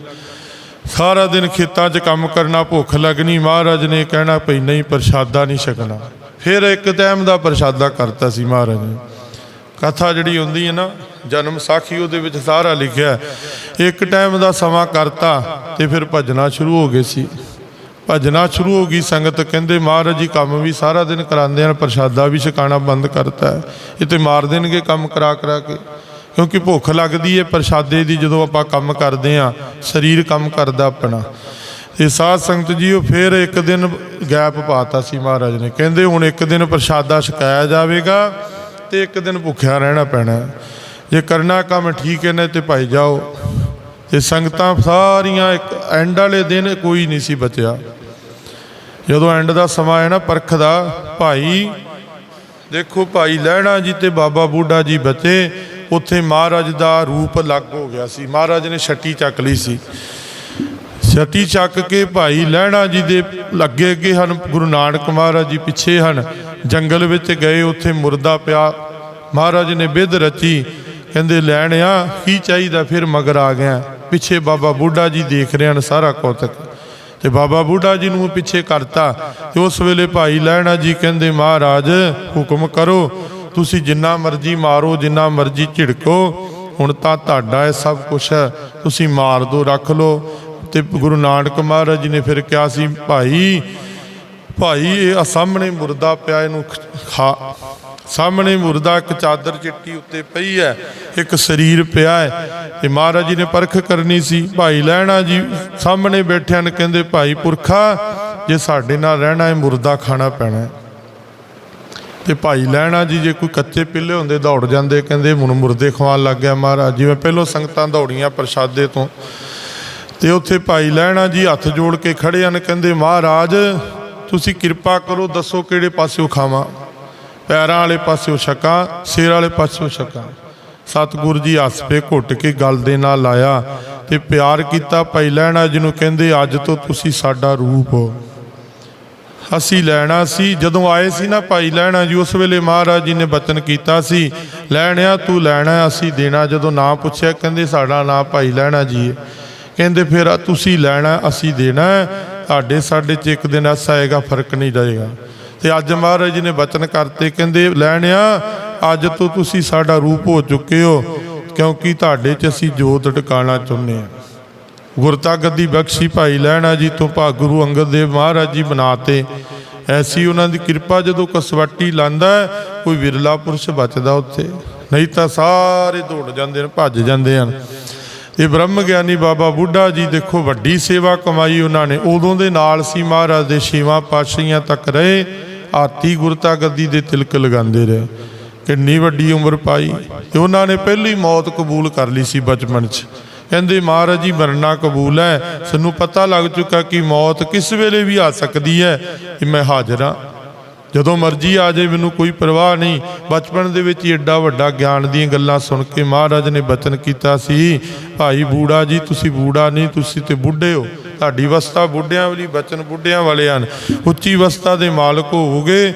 ਸਾਰਾ ਦਿਨ ਖੇਤਾਂ 'ਚ ਕੰਮ ਕਰਨਾ ਭੁੱਖ ਲੱਗਣੀ। ਮਹਾਰਾਜ ਨੇ ਕਹਿਣਾ ਪਈ ਨਹੀਂ, ਪ੍ਰਸ਼ਾਦਾ ਨਹੀਂ ਛਕਣਾ। ਫਿਰ ਇੱਕ ਟਾਈਮ ਦਾ ਪ੍ਰਸ਼ਾਦਾ ਕਰਤਾ ਸੀ ਮਹਾਰਾਜ ਨੇ। ਕਥਾ ਜਿਹੜੀ ਹੁੰਦੀ ਹੈ ਨਾ, ਜਨਮ ਸਾਖੀ ਉਹਦੇ ਵਿੱਚ ਸਾਰਾ ਲਿਖਿਆ ਇੱਕ ਟਾਈਮ ਦਾ ਸਮਾਂ ਕਰਤਾ ਤੇ ਫਿਰ ਭਜਣਾ ਸ਼ੁਰੂ ਹੋ ਗਏ ਸੀ। ਭਜਣਾ ਸ਼ੁਰੂ ਹੋ ਗਈ, ਸੰਗਤ ਕਹਿੰਦੇ, ਮਹਾਰਾਜ ਜੀ, ਕੰਮ ਵੀ ਸਾਰਾ ਦਿਨ ਕਰਾਉਂਦੇ ਹਨ, ਪ੍ਰਸ਼ਾਦਾ ਵੀ ਛਕਾਣਾ ਬੰਦ ਕਰਤਾ ਹੈ। ਇਹ ਤੇ ਮਾਰ ਦੇਣਗੇ ਕੰਮ ਕਰਾ ਕਰਾ ਕੇ। ਕਿਉਂਕਿ ਭੁੱਖ ਲੱਗਦੀ ਹੈ ਪ੍ਰਸ਼ਾਦੇ ਦੀ, ਜਦੋਂ ਆਪਾਂ ਕੰਮ ਕਰਦੇ ਆ ਸਰੀਰ ਕੰਮ ਕਰਦਾ ਆਪਣਾ। ਤੇ ਸਾਧ ਸੰਗਤ ਜੀ, ਉਹ ਫਿਰ ਇੱਕ ਦਿਨ ਗੈਪ ਪਾਤਾ ਸੀ ਮਹਾਰਾਜ ਨੇ। ਕਹਿੰਦੇ ਹੁਣ ਇੱਕ ਦਿਨ ਪ੍ਰਸ਼ਾਦਾ ਛਕਾਇਆ ਜਾਵੇਗਾ ਤੇ ਇੱਕ ਦਿਨ ਭੁੱਖਿਆ ਰਹਿਣਾ ਪੈਣਾ। ਜੇ ਕਰਨਾ ਕੰਮ ਠੀਕ ਹੈ ਨਾ, ਤੇ ਭਾਈ ਜਾਓ। ਤੇ ਸੰਗਤਾਂ ਸਾਰੀਆਂ ਇੱਕ ਐਂਡ ਵਾਲੇ ਦਿਨ ਕੋਈ ਨਹੀਂ ਸੀ ਬਚਿਆ। ਜਦੋਂ ਐਂਡ ਦਾ ਸਮਾਂ ਹੈ ਨਾ, ਪਰਖ ਦਾ, ਭਾਈ, ਦੇਖੋ ਭਾਈ ਲਹਿਣਾ ਜੀ ਤੇ ਬਾਬਾ ਬੁੱਢਾ ਜੀ ਬਚੇ, ਉੱਥੇ ਮਹਾਰਾਜ ਦਾ ਰੂਪ ਲੱਗ ਹੋ ਗਿਆ ਸੀ। ਮਹਾਰਾਜ ਨੇ ਛੱਟੀ ਚੱਕ ਲਈ ਸੀ। ਛੱਟੀ ਚੱਕ ਕੇ ਭਾਈ ਲਹਿਣਾ ਜੀ ਦੇ ਲੱਗੇ ਅੱਗੇ ਹਨ, ਗੁਰੂ ਨਾਨਕ ਮਹਾਰਾਜ ਜੀ ਪਿੱਛੇ ਹਨ। ਜੰਗਲ ਵਿੱਚ ਗਏ, ਉੱਥੇ ਮੁਰਦਾ ਪਿਆ। ਮਹਾਰਾਜ ਨੇ ਬਿਧ ਰਚੀ, ਕਹਿੰਦੇ ਲੈਣਿਆ ਕੀ ਚਾਹੀਦਾ? ਫਿਰ ਮਗਰ ਆ ਗਿਆ। ਪਿੱਛੇ ਬਾਬਾ ਬੁੱਢਾ ਜੀ ਦੇਖ ਰਹੇ ਹਨ ਸਾਰਾ ਕੌਤਕ। ਤੇ ਬਾਬਾ ਬੁੱਢਾ ਜੀ ਨੂੰ ਪਿੱਛੇ ਕਰਤਾ। ਤੇ ਉਸ ਵੇਲੇ ਭਾਈ ਲਹਿਣਾ ਜੀ ਕਹਿੰਦੇ, ਮਹਾਰਾਜ, ਹੁਕਮ ਕਰੋ। ਤੁਸੀਂ ਜਿੰਨਾ ਮਰਜ਼ੀ ਮਾਰੋ, ਜਿੰਨਾ ਮਰਜ਼ੀ ਝਿੜਕੋ। ਹੁਣ ਤਾਂ ਤੁਹਾਡਾ ਇਹ ਸਭ ਕੁਝ ਹੈ। ਤੁਸੀਂ ਮਾਰ ਦੋ, ਰੱਖ ਲਓ। ਤੇ ਗੁਰੂ ਨਾਨਕ ਮਹਾਰਾਜ ਜੀ ਨੇ ਫਿਰ ਕਿਹਾ ਸੀ, ਭਾਈ ਭਾਈ, ਇਹ ਸਾਹਮਣੇ ਮੁਰਦਾ ਪਿਆ, ਇਹਨੂੰ ਖਾ ਸਾਹਮਣੇ ਮੁਰਦਾ ਇੱਕ ਚਾਦਰ ਚਿੱਟੀ ਉੱਤੇ ਪਈ ਹੈ, ਇੱਕ ਸਰੀਰ ਪਿਆ ਹੈ। ਤੇ ਮਹਾਰਾਜ ਜੀ ਨੇ ਪਰਖ ਕਰਨੀ ਸੀ, ਭਾਈ, ਲੈਣਾ ਜੀ। ਸਾਹਮਣੇ ਬੈਠਿਆਂ ਨੇ ਕਹਿੰਦੇ, ਭਾਈ, ਪੁਰਖਾ, ਜੇ ਸਾਡੇ ਨਾਲ ਰਹਿਣਾ ਹੈ, ਮੁਰਦਾ ਖਾਣਾ ਪੈਣਾ ਹੈ। ਤੇ ਭਾਈ, ਲੈਣਾ ਜੀ, ਜੇ ਕੋਈ ਕੱਚੇ ਪਿੱਲੇ ਹੁੰਦੇ ਦੌੜ ਜਾਂਦੇ, ਕਹਿੰਦੇ, ਹੁਣ ਮੁਰਦੇ ਖਵਾਉਣ ਲੱਗ ਗਿਆ ਮਹਾਰਾਜ ਜਿਵੇਂ ਪਹਿਲੋਂ ਸੰਗਤਾਂ ਦੌੜੀਆਂ ਪ੍ਰਸ਼ਾਦੇ ਤੋਂ। ਤੇ ਉੱਥੇ ਭਾਈ ਲੈਣਾ ਜੀ ਹੱਥ ਜੋੜ ਕੇ ਖੜੇ ਹਨ, ਕਹਿੰਦੇ, ਮਹਾਰਾਜ, ਤੁਸੀਂ ਕਿਰਪਾ ਕਰੋ, ਦੱਸੋ ਕਿਹੜੇ ਪਾਸਿਓ ਖਾਵਾਂ। ਪੈਰਾਂ ਵਾਲੇ ਪਾਸਿਓਂ ਛਕਾਂ, ਸਿਰ ਵਾਲੇ ਪਾਸਿਓਂ ਛਕਾਂ। ਸਤਿਗੁਰੂ ਜੀ ਹੱਸ ਪੇ ਘੁੱਟ ਕੇ ਗਲ ਦੇ ਨਾਲ ਲਾਇਆ ਤੇ ਪਿਆਰ ਕੀਤਾ ਭਾਈ ਲੈਣਾ ਜੀ ਨੂੰ, ਕਹਿੰਦੇ, ਅੱਜ ਤੋਂ ਤੁਸੀਂ ਸਾਡਾ ਰੂਪ ਹੋ। ਅਸੀਂ ਲੈਣਾ ਸੀ, ਜਦੋਂ ਆਏ ਸੀ ਨਾ ਭਾਈ ਲੈਣਾ ਜੀ, ਉਸ ਵੇਲੇ ਮਹਾਰਾਜ ਜੀ ਨੇ ਬਚਨ ਕੀਤਾ ਸੀ ਲੈਣਿਆ ਤੂੰ ਲੈਣਾ ਅਸੀਂ ਦੇਣਾ। ਜਦੋਂ ਨਾਂ ਪੁੱਛਿਆ, ਕਹਿੰਦੇ, ਸਾਡਾ ਨਾਂ ਭਾਈ ਲੈਣਾ ਜੀ ਹੈ। ਕਹਿੰਦੇ ਫਿਰ ਤੁਸੀਂ ਲੈਣਾ, ਅਸੀਂ ਦੇਣਾ ਤੁਹਾਡੇ ਸਾਡੇ ਚ ਇੱਕ ਦਿਨ ਐਸਾ ਆਏਗਾ, ਫ਼ਰਕ ਨਹੀਂ ਰਹੇਗਾ। ਤੇ ਅੱਜ ਮਹਾਰਾਜ ਜੀ ਨੇ ਬਚਨ ਕਰਤੇ, ਕਹਿੰਦੇ ਲੈਣਿਆ, ਅੱਜ ਤੋਂ ਤੁਸੀਂ ਸਾਡਾ ਰੂਪ ਹੋ ਚੁੱਕੇ ਹੋ, ਕਿਉਂਕਿ ਤੁਹਾਡੇ ਚ ਅਸੀਂ ਜੋਤ ਟਿਕਾਣਾ ਚਾਹੁੰਦੇ ਹਾਂ। ਗੁਰਤਾ ਗੱਦੀ ਬਖਸ਼ੀ ਭਾਈ ਲੈਣਾ ਜੀ ਤੋਂ ਭਾ ਗੁਰੂ ਅੰਗਦ ਦੇਵ ਮਹਾਰਾਜ ਜੀ ਬਣਾਤੇ ਐਸੀ ਉਹਨਾਂ ਦੀ ਕਿਰਪਾ ਜਦੋਂ ਕਸਵੱਟੀ ਲਾਂਦਾ ਕੋਈ ਵਿਰਲਾ ਪੁਰਸ਼ ਬਚਦਾ ਉੱਥੇ। ਨਹੀਂ ਤਾਂ ਸਾਰੇ ਦੌੜ ਜਾਂਦੇ ਨੇ ਭੱਜ ਜਾਂਦੇ ਹਨ। ਇਹ ਬ੍ਰਹਮ ਗਿਆਨੀ ਬਾਬਾ ਬੁੱਢਾ ਜੀ ਦੇਖੋ ਵੱਡੀ ਸੇਵਾ ਕਮਾਈ ਉਹਨਾਂ ਨੇ। ਉਦੋਂ ਦੇ ਨਾਲ ਸੀ ਮਹਾਰਾਜ ਦੇ ਛੇਵਾਂ ਪਾਤਸ਼ਾਹੀਆਂ ਤੱਕ ਰਹੇ। ਆਤੀ ਗੁਰਤਾ ਗੱਦੀ ਦੇ ਤਿਲਕ ਲਗਾਉਂਦੇ ਰਹੇ। ਕਿੰਨੀ ਵੱਡੀ ਉਮਰ ਪਾਈ। ਤੇ ਉਹਨਾਂ ਨੇ ਪਹਿਲੀ ਮੌਤ ਕਬੂਲ ਕਰ ਲਈ ਸੀ ਬਚਪਨ 'ਚ। ਕਹਿੰਦੇ, ਮਹਾਰਾਜ ਜੀ, ਮਰਨਾ ਕਬੂਲ ਹੈ। ਸਾਨੂੰ ਪਤਾ ਲੱਗ ਚੁੱਕਾ ਕਿ ਮੌਤ ਕਿਸ ਵੇਲੇ ਵੀ ਆ ਸਕਦੀ ਹੈ। ਕਿ ਮੈਂ ਹਾਜ਼ਰ ਹਾਂ। ਜਦੋਂ ਮਰਜ਼ੀ ਆ ਜਾਏ, ਮੈਨੂੰ ਕੋਈ ਪਰਵਾਹ ਨਹੀਂ। ਬਚਪਨ ਦੇ ਵਿੱਚ ਹੀ ਐਡਾ ਵੱਡਾ ਗਿਆਨ ਦੀਆਂ ਗੱਲਾਂ ਸੁਣ ਕੇ ਮਹਾਰਾਜ ਨੇ ਬਚਨ ਕੀਤਾ ਸੀ, ਭਾਈ ਬੂੜਾ ਜੀ, ਤੁਸੀਂ ਬੂੜਾ ਨਹੀਂ, ਤੁਸੀਂ ਤੇ ਬੁੱਢੇ ਹੋ। ਤੁਹਾਡੀ ਅਵਸਥਾ ਬੁੱਢਿਆਂ ਵਾਲੀ ਬਚਨ ਬੁੱਢਿਆਂ ਵਾਲੇ ਹਨ। ਉੱਚੀ ਅਵਸਥਾ ਦੇ ਮਾਲਕ ਹੋਵੋਗੇ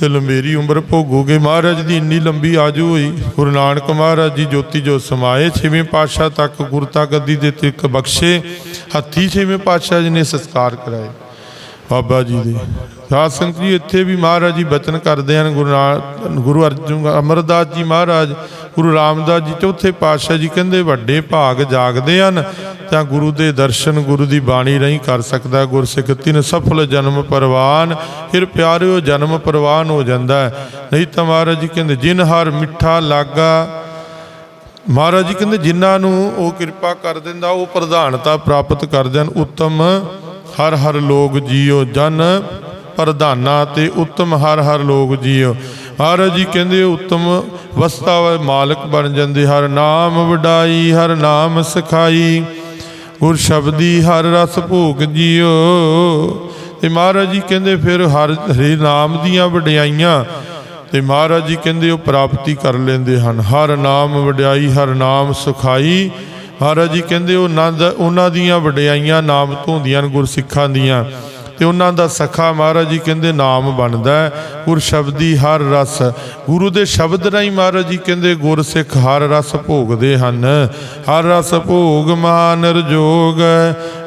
ਤੇ ਲੰਬੇਰੀ ਉਮਰ ਭੋਗੋਗੇ। ਮਹਾਰਾਜ ਦੀ ਇੰਨੀ ਲੰਬੀ ਆਜੂ ਹੋਈ, ਗੁਰੂ ਨਾਨਕ ਮਹਾਰਾਜ ਜੀ ਜੋਤੀ ਜੋ ਸਮਾਏ, ਛੇਵੇਂ ਪਾਤਸ਼ਾਹ ਤੱਕ ਗੁਰਤਾ ਗੱਦੀ ਦੇ ਤਿਲਕ ਬਖਸ਼ੇ, ਹੱਥੀ ਛੇਵੇਂ ਪਾਤਸ਼ਾਹ ਜੀ ਨੇ ਸੰਸਕਾਰ ਕਰਾਏ। ਬਾਬਾ ਜੀ ਦੇ। ਸਾਧ ਸੰਗਤ ਜੀ, ਇੱਥੇ ਵੀ ਮਹਾਰਾਜ ਜੀ ਬਚਨ ਕਰਦੇ ਹਨ, ਗੁਰੂ ਨਾ- ਗੁਰੂ ਅਰਜਨ ਅਮਰਦਾਸ ਜੀ ਮਹਾਰਾਜ, ਗੁਰੂ ਰਾਮਦਾਸ ਜੀ, ਚੌਥੇ ਪਾਤਸ਼ਾਹ ਜੀ ਕਹਿੰਦੇ, ਵੱਡੇ ਭਾਗ ਜਾਗਦੇ ਹਨ, ਤਾਂ ਗੁਰੂ ਦੇ ਦਰਸ਼ਨ, ਗੁਰੂ ਦੀ ਬਾਣੀ ਨਹੀਂ ਕਰ ਸਕਦਾ ਗੁਰਸਿੱਖ ਤਿੰਨ ਸਫਲ ਜਨਮ ਪਰਵਾਨ, ਫਿਰ ਪਿਆਰਿਓ ਜਨਮ ਪਰਵਾਨ ਹੋ ਜਾਂਦਾ ਹੈ। ਨਹੀਂ ਤਾਂ ਮਹਾਰਾਜ ਜੀ ਕਹਿੰਦੇ, ਜਿਨ ਹਰ ਮਿੱਠਾ ਲਾਗਾ, ਮਹਾਰਾਜ ਜੀ ਕਹਿੰਦੇ, ਜਿਨ੍ਹਾਂ ਨੂੰ ਉਹ ਕਿਰਪਾ ਕਰ ਦਿੰਦਾ, ਉਹ ਪ੍ਰਧਾਨਤਾ ਪ੍ਰਾਪਤ ਕਰਦੇ ਹਨ। ਉੱਤਮ ਹਰ ਹਰ ਲੋਕ ਜੀਓ ਜਨ ਪ੍ਰਧਾਨਾ ਤੇ ਉੱਤਮ ਹਰ ਹਰ ਲੋਕ ਜੀਓ। ਮਹਾਰਾਜ ਜੀ ਕਹਿੰਦੇ ਉੱਤਮ ਵਸਤਾ ਮਾਲਕ ਬਣ ਜਾਂਦੇ, ਹਰ ਨਾਮ ਵਡਾਈ, ਹਰ ਨਾਮ ਸਖਾਈ। ਗੁਰ ਸ਼ਬਦੀ ਹਰ ਰਸ ਭੋਗ ਜੀਓ। ਤੇ ਮਹਾਰਾਜ ਜੀ ਕਹਿੰਦੇ ਫਿਰ ਹਰ ਹਰੇ ਨਾਮ ਦੀਆਂ ਵਡਿਆਈਆਂ, ਤੇ ਮਹਾਰਾਜ ਜੀ ਕਹਿੰਦੇ ਉਹ ਪ੍ਰਾਪਤੀ ਕਰ ਲੈਂਦੇ ਹਨ। ਹਰ ਨਾਮ ਵਡਿਆਈ, ਹਰ ਨਾਮ ਸੁਖਾਈ ਮਹਾਰਾਜ ਜੀ ਕਹਿੰਦੇ ਉਹ ਆਨੰਦ ਉਹਨਾਂ ਦੀਆਂ ਵਡਿਆਈਆਂ ਨਾਮ ਧੋਂਦੀਆਂ ਹੁੰਦੀਆਂ ਨੇ ਗੁਰਸਿੱਖਾਂ ਦੀਆਂ। ਤੇ ਉਹਨਾਂ ਦਾ ਸਖਾ ਮਹਾਰਾਜ ਜੀ ਕਹਿੰਦੇ ਨਾਮ ਬਣਦਾ ਹੈ, ਗੁਰ ਸ਼ਬਦੀ ਹਰ ਰਸ। ਗੁਰੂ ਦੇ ਸ਼ਬਦ ਰਾਹੀਂ ਮਹਾਰਾਜ ਜੀ ਕਹਿੰਦੇ ਗੁਰਸਿੱਖ ਹਰ ਰਸ ਭੋਗਦੇ ਹਨ। ਹਰ ਰਸ ਭੋਗ ਮਾਨ ਰਜੋਗ,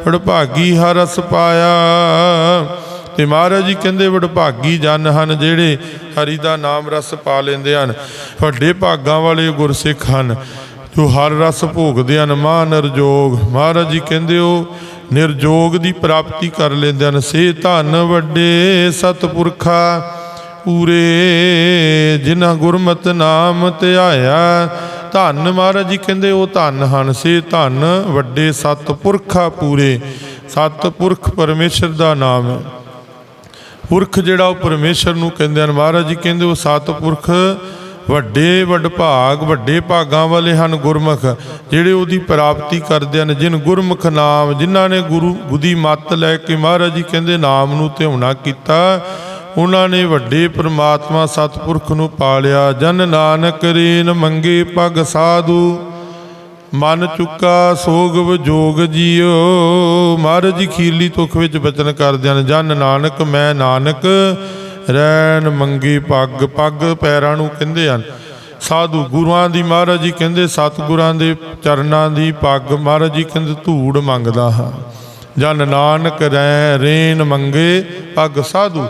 ਵਡਭਾਗੀ ਹਰ ਰਸ ਪਾਇਆ। ਤੇ ਮਹਾਰਾਜ ਜੀ ਕਹਿੰਦੇ ਵਡਭਾਗੀ ਜਨ ਹਨ ਜਿਹੜੇ ਹਰੀ ਦਾ ਨਾਮ ਰਸ ਪਾ ਲੈਂਦੇ ਹਨ। ਵੱਡੇ ਭਾਗਾਂ ਵਾਲੇ ਗੁਰਸਿੱਖ ਹਨ। ਜੋ ਹਰ ਰਸ ਭੋਗਦੇ ਹਨ, ਮਾ ਨਿਰਜੋਗ। ਮਹਾਰਾਜ ਜੀ ਕਹਿੰਦੇ ਉਹ ਨਿਰਜੋਗ ਦੀ ਪ੍ਰਾਪਤੀ ਕਰ ਲੈਂਦੇ ਹਨ। ਸੇ ਧਨ ਵੱਡੇ ਸਤਪੁਰਖਾ ਪੂਰੇ, ਜਿਨ੍ਹਾਂ ਗੁਰਮਤ ਨਾਮ ਧਿਆਇਆ ਧੰਨ ਮਹਾਰਾਜ ਜੀ ਕਹਿੰਦੇ, ਉਹ ਧੰਨ ਹਨ। ਸੇ ਧੰਨ ਵੱਡੇ ਸਤ ਸਤਪੁਰਖਾ ਪੂਰੇ। ਸਤਪੁਰਖ ਪਰਮੇਸ਼ਰ ਦਾ ਨਾਮ ਹੈ। ਪੁਰਖ ਜਿਹੜਾ ਉਹ ਪਰਮੇਸ਼ਰ ਨੂੰ ਕਹਿੰਦੇ ਹਨ। ਮਹਾਰਾਜ ਜੀ ਕਹਿੰਦੇ, ਉਹ ਸਤ ਪੁਰਖ ਵੱਡੇ ਵਡਭਾਗ, ਵੱਡੇ ਭਾਗਾਂ ਵਾਲੇ ਹਨ ਗੁਰਮੁਖ, ਜਿਹੜੇ ਉਹਦੀ ਪ੍ਰਾਪਤੀ ਕਰਦੇ ਹਨ। ਜਿਨ ਗੁਰਮੁਖ ਨਾਮ, ਜਿਨ੍ਹਾਂ ਨੇ ਗੁਰੂ ਗੁਦੀ ਮੱਤ ਲੈ ਕੇ ਮਹਾਰਾਜ ਜੀ ਕਹਿੰਦੇ ਨਾਮ ਨੂੰ ਧਿਆਉਣਾ ਕੀਤਾ, ਉਹਨਾਂ ਨੇ ਵੱਡੇ ਪ੍ਰਮਾਤਮਾ ਸਤਿਪੁਰਖ ਨੂੰ ਪਾਲਿਆ। ਜਨ ਨਾਨਕ ਰੇਨ ਮੰਗੇ ਪਗ ਸਾਧੂ, ਮਨ ਚੁੱਕਾ ਸੋਗਵ ਵਿਜੋਗ ਜੀਓ। ਮਹਾਰਾਜ ਜੀ ਖੀਰਲੀ ਤੁਖ ਵਿੱਚ ਬਚਨ ਕਰਦੇ ਹਨ, ਜਨ ਨਾਨਕ, ਮੈਂ ਨਾਨਕ ਰੈਣ ਮੰਗੀ ਪੱਗ ਪੱਗ ਪੈਰਾਂ ਨੂੰ ਕਹਿੰਦੇ ਹਨ। ਸਾਧੂ ਗੁਰੂਆਂ ਦੀ ਮਹਾਰਾਜ ਜੀ ਕਹਿੰਦੇ, ਸਤਿਗੁਰਾਂ ਦੇ ਚਰਨਾਂ ਦੀ ਪੱਗ, ਮਹਾਰਾਜ ਜੀ ਕਹਿੰਦੇ, ਧੂੜ ਮੰਗਦਾ ਹਾਂ। ਜਨ ਨਾਨਕ ਰੈ ਰੇਨ ਮੰਗੇ ਪੱਗ ਸਾਧੂ।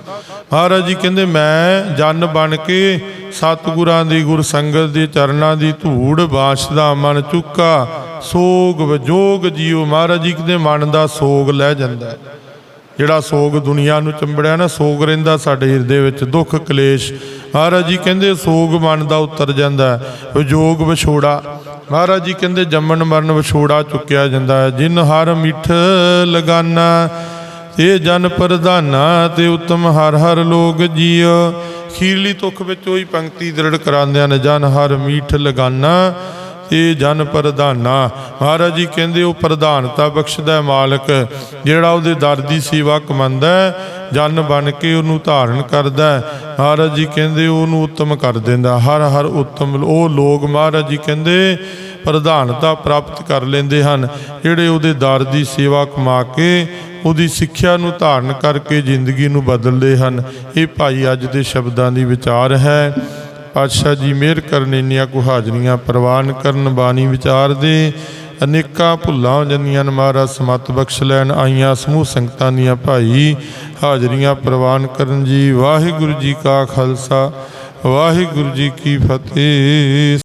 ਮਹਾਰਾਜ ਜੀ ਕਹਿੰਦੇ, ਮੈਂ ਜਨ ਬਣ ਕੇ ਸਤਿਗੁਰਾਂ ਦੀ ਗੁਰ ਸੰਗਤ ਦੇ ਚਰਨਾਂ ਦੀ ਧੂੜ ਬਾਸ਼ਦਾ ਮਨ ਚੁੱਕਾ। ਸੋਗ ਵਿਜੋਗ ਜੀਉ ਮਹਾਰਾਜ ਜੀ ਕਹਿੰਦੇ, ਮਨ ਦਾ ਸੋਗ ਲੈ ਜਾਂਦਾ ਹੈ। ਜਿਹੜਾ ਸੋਗ ਦੁਨੀਆ ਨੂੰ ਚੰਬੜਿਆ ਨਾ, ਸੋਗ ਰਹਿੰਦਾ ਸਾਡੇ ਹਿਰਦੇ ਵਿੱਚ, ਦੁੱਖ, ਕਲੇਸ਼ ਮਹਾਰਾਜ ਜੀ ਕਹਿੰਦੇ ਸੋਗ ਮਨ ਦਾ ਉਤਰ ਜਾਂਦਾ ਹੈ। ਵਿਜੋਗ ਵਿਛੋੜਾ ਮਹਾਰਾਜ ਜੀ ਕਹਿੰਦੇ ਜੰਮਣ ਮਰਨ ਵਿਛੋੜਾ ਚੁੱਕਿਆ ਜਾਂਦਾ ਹੈ, ਜਿਨ ਹਰ ਮਿੱਠ ਲਗਾਨਾ ਇਹ ਜਨ ਪ੍ਰਧਾਨਾ, ਤੇ ਉਤਮ ਹਰ ਹਰ ਲੋਕ ਜੀਉ ਖੀਰਲੀ ਤੁਖ ਵਿੱਚ ਉਹੀ ਪੰਕਤੀ ਦ੍ਰਿੜ ਕਰਾਉਂਦਿਆਂ ਨੇ, ਜਨ ਹਰ ਮੀਠ ਲਗਾਨਾ ਇਹ ਜਨ ਪ੍ਰਧਾਨਾ। ਮਹਾਰਾਜ ਜੀ ਕਹਿੰਦੇ, ਉਹ ਪ੍ਰਧਾਨਤਾ ਬਖਸ਼ਦਾ ਮਾਲਕ, ਜਿਹੜਾ ਉਹਦੇ ਦਰ ਦੀ ਸੇਵਾ ਕਮੰਦਾ ਜਨ ਬਣ ਕੇ ਉਹਨੂੰ ਧਾਰਨ ਕਰਦਾ ਮਹਾਰਾਜ ਜੀ ਕਹਿੰਦੇ, ਉਹਨੂੰ ਉੱਤਮ ਕਰ ਦਿੰਦਾ। ਹਰ ਹਰ ਉੱਤਮ, ਉਹ ਲੋਕ ਮਹਾਰਾਜ ਜੀ ਕਹਿੰਦੇ, ਪ੍ਰਧਾਨਤਾ ਪ੍ਰਾਪਤ ਕਰ ਲੈਂਦੇ ਹਨ। ਜਿਹੜੇ ਉਹਦੇ ਦਰ ਦੀ ਸੇਵਾ ਕਮਾ ਕੇ, ਉਹਦੀ ਸਿੱਖਿਆ ਨੂੰ ਧਾਰਨ ਕਰਕੇ ਜ਼ਿੰਦਗੀ ਨੂੰ ਬਦਲਦੇ ਹਨ। ਇਹ ਭਾਈ ਅੱਜ ਦੇ ਸ਼ਬਦਾਂ ਦੀ ਵਿਚਾਰ ਹੈ। ਪਾਤਸ਼ਾਹ ਜੀ ਮਿਹਰ ਕਰਨ ਇੰਨੀਆਂ ਕੁ ਹਾਜ਼ਰੀਆਂ ਪ੍ਰਵਾਨ ਕਰਨ ਬਾਣੀ ਵਿਚਾਰ ਦੇ ਅਨੇਕਾਂ ਭੁੱਲਾਂ ਹੋ ਜਾਂਦੀਆਂ ਨੇ ਮਹਾਰਾਜ ਸਮਤ ਬਖਸ਼ ਲੈਣ ਆਈਆਂ, ਸਮੂਹ ਸੰਗਤਾਂ ਦੀਆਂ ਭਾਈ ਹਾਜ਼ਰੀਆਂ ਪ੍ਰਵਾਨ ਕਰਨ ਜੀ। ਵਾਹਿਗੁਰੂ ਜੀ ਕਾ ਖਾਲਸਾ, ਵਾਹਿਗੁਰੂ ਜੀ ਕੀ ਫਤਿਹ।